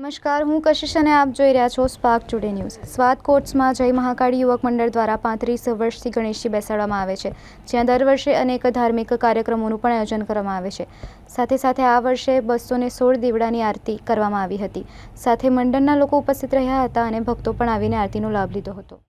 નમસ્કાર, હું કશિશ અને આપ જોઈ રહ્યા છો સ્પાર્ક ટુડે ન્યૂઝ સ્વાત કોર્ટ્સમાં જય મહાકાળી યુવક મંડળ દ્વારા પાંત્રીસ વર્ષથી ગણેશજી બેસાડવામાં આવે છે, જ્યાં દર વર્ષે અનેક ધાર્મિક કાર્યક્રમોનું પણ આયોજન કરવામાં આવે છે. સાથે સાથે આ વર્ષે બસો ને સોળ દીવડાની આરતી કરવામાં આવી હતી. સાથે મંડળના લોકો ઉપસ્થિત રહ્યા હતા અને ભક્તો પણ આવીને આરતીનો લાભ લીધો હતો.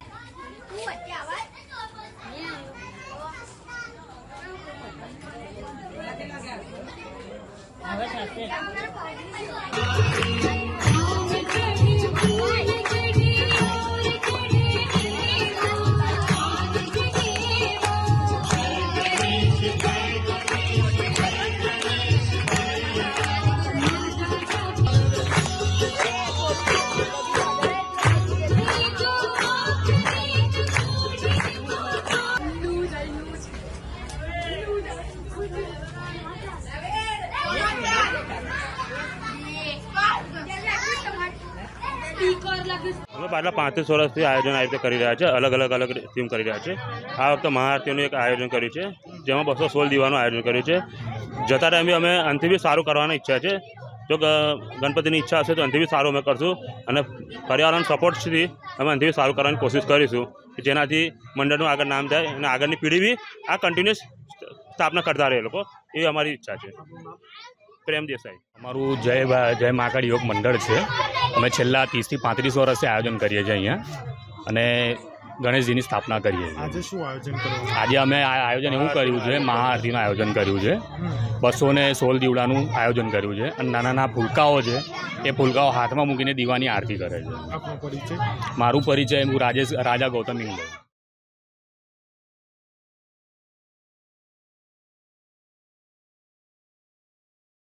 અમે પાછલા પાંત્રીસ વર્ષથી આયોજન આ રીતે કરી રહ્યા છે. અલગ અલગ અલગ થીમ કરી રહ્યા છે. આ વખતે મહાઆરતીનું એક આયોજન કર્યું છે, જેમાં બસો સોળ દીવાનું આયોજન કર્યું છે. જતા ટાઈમે અમે અંતથી બી સારું કરવાની ઈચ્છા છે. જો ગણપતિની ઈચ્છા હશે તો અંતે બી સારું અમે કરશું અને પર્યાવરણ સપોર્ટથી અમે અંતે બી સારું કરવાની કોશિશ કરીશું. જેનાથી મંડળનું આગળ નામ થાય અને આગળની પેઢી બી આ કન્ટિન્યુઅસ સ્થાપના કરતા રહે લોકો. એ અમારી ઈચ્છા છે. પ્રેમ દેસાઈ. અમારું જય જય માકડ યોગ મંડળ છે. અમે છેલ્લા ત્રીસથી પાંત્રીસ વર્ષથી આયોજન કરીએ છીએ અહીંયા. અને ગણેશજીની સ્થાપના કરીએ છીએ. આજે શું આયોજન કર્યું આજે અમે આ આયોજન એવું કર્યું છે મહાઆરતીનું આયોજન કર્યું છે. બસો ને સોળ દીવડાનું આયોજન કર્યું છે. અને નાના નાના ફૂલકાઓ છે એ ફુલકાઓ હાથમાં મૂકીને દીવાની આરતી કરે છે. મારું પરિચય હું રાજેશ રાજા ગૌતમ ઇંગ્લેન્ડ